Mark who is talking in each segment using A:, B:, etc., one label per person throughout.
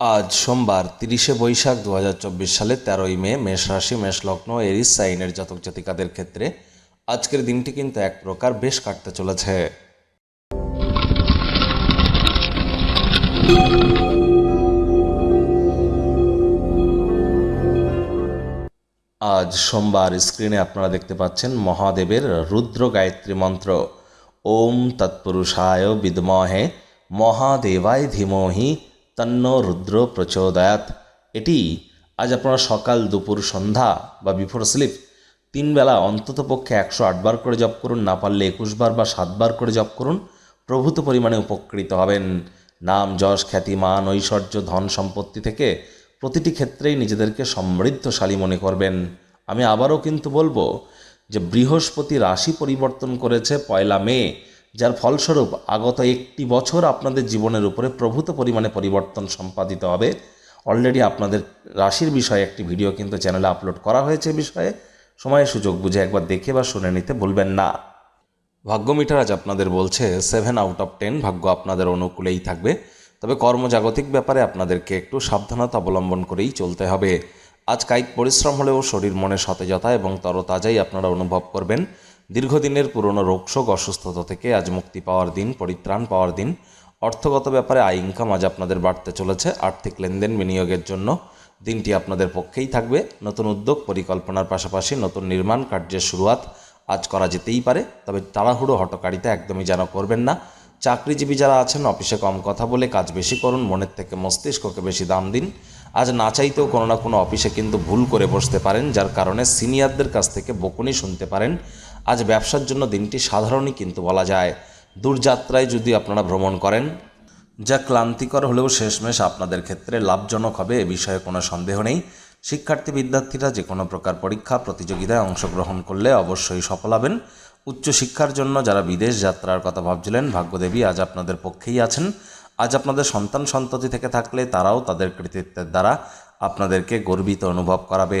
A: আজ সোমবার তিরিশে বৈশাখ দু হাজার চব্বিশ সালে তেরোই মে, মেষ রাশি, মেষ লগ্ন, এরিস, সাইনের জাতক জাতিকাদের ক্ষেত্রে আজকের দিনটি কিন্তু এক প্রকার বেশ কাটতে চলেছে। আজ সোমবার স্ক্রিনে আপনারা দেখতে পাচ্ছেন মহাদেবের রুদ্র গায়ত্রী মন্ত্র। ওম তৎপুরুষায় বিদ্মহে মহাদেবায় ধীমহি তন্ন রুদ্র প্রচোদয়াত। এটি আজ আপনারা সকাল, দুপুর, সন্ধ্যা বা বিফোর স্লিপ তিন বেলা অন্তত পক্ষে একশো আটবার করে জপ করুন, না পারলে একুশ বার বা সাতবার করে জপ করুন, প্রভূত পরিমাণে উপকৃত হবেন। নাম, যশ, খ্যাতি, মান, ঐশ্বর্য, ধন, সম্পত্তি থেকে প্রতিটি ক্ষেত্রেই নিজেদেরকে সমৃদ্ধশালী মনে করবেন। আমি আবারও কিন্তু বলব যে বৃহস্পতি রাশি পরিবর্তন করেছে পয়লা মে। যার ফলস্বরূপ আগত একটি বছর আপনাদের জীবনের উপরে প্রভূত পরিমাণে পরিবর্তন সম্পাদিত হবে। অলরেডি আপনাদের রাশির বিষয়ে একটি ভিডিও কিন্তু চ্যানেলে আপলোড করা হয়েছে বিষয়ে। সময় সুযোগ বুঝে একবার দেখে বা শুনে নিতে ভুলবেন না। ভাগ্য মিটার আজ আপনাদের বলছে সেভেন আউট অফ টেন ভাগ্য আপনাদের অনুকূলেই থাকবে। তবে কর্মজাগতিক ব্যাপারে আপনাদেরকে একটু সাবধানতা অবলম্বন করেই চলতে হবে। আজ কায়িক পরিশ্রম হলেও শরীর মনে সতেজতা এবং তরতাজাই আপনারা অনুভব করবেন। দীর্ঘদিনের পুরনো রোগশোক অসুস্থতা থেকে আজ মুক্তি পাওয়ার দিন, পরিত্রাণ পাওয়ার দিন। অর্থগত ব্যাপারে আয় ইনকাম আজ আপনাদের বাড়তে চলেছে। আর্থিক লেনদেন বিনিয়োগের জন্য দিনটি আপনাদের পক্ষেই থাকবে। নতুন উদ্যোগ, পরিকল্পনার পাশাপাশি নতুন নির্মাণ কার্যের শুরুয়াত আজ করা যেতেই পারে। তবে তাড়াহুড়ো, হটকারিতা একদমই যেন করবেন না। চাকরিজীবী যারা আছেন, অফিসে কম কথা বলে কাজ বেশি করুন, মনের থেকে মস্তিষ্ককে বেশি দাম দিন। আজ না চাইতেও কোনো না কোনো অফিসে কিন্তু ভুল করে বসতে পারেন, যার কারণে সিনিয়রদের কাছ থেকে বকুনি শুনতে পারেন। আজ ব্যবসার জন্য দিনটি সাধারণই কিন্তু বলা যায়। দূরযাত্রায় যদি আপনারা ভ্রমণ করেন, যা ক্লান্তিকর হলেও শেষমেশ আপনাদের ক্ষেত্রে লাভজনক হবে এ বিষয়ে কোনো সন্দেহ নেই। শিক্ষার্থী বিদ্যার্থীরা যে কোনো প্রকার পরীক্ষা, প্রতিযোগিতায় অংশগ্রহণ করলে অবশ্যই সফল হবেন। উচ্চশিক্ষার জন্য যারা বিদেশ যাত্রার কথা ভাবছিলেন, ভাগ্যদেবী আজ আপনাদের পক্ষেই আছেন। আজ আপনাদের সন্তান সন্ততি থেকে থাকলে তারাও তাদের কৃতিত্বের দ্বারা আপনাদেরকে গর্বিত অনুভব করাবে।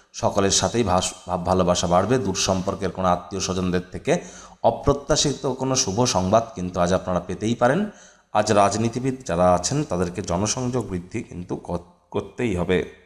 A: সকলের সাথেই ভাস ভাব ভালোবাসা বাড়বে। দূর সম্পর্কের কোনো আত্মীয় স্বজনদের থেকে অপ্রত্যাশিত কোনো শুভ সংবাদ কিন্তু আজ আপনারা পেতেই পারেন। আজ রাজনীতিবিদ যারা আছেন তাদেরকে জনসংযোগ বৃদ্ধি কিন্তু করতেই হবে।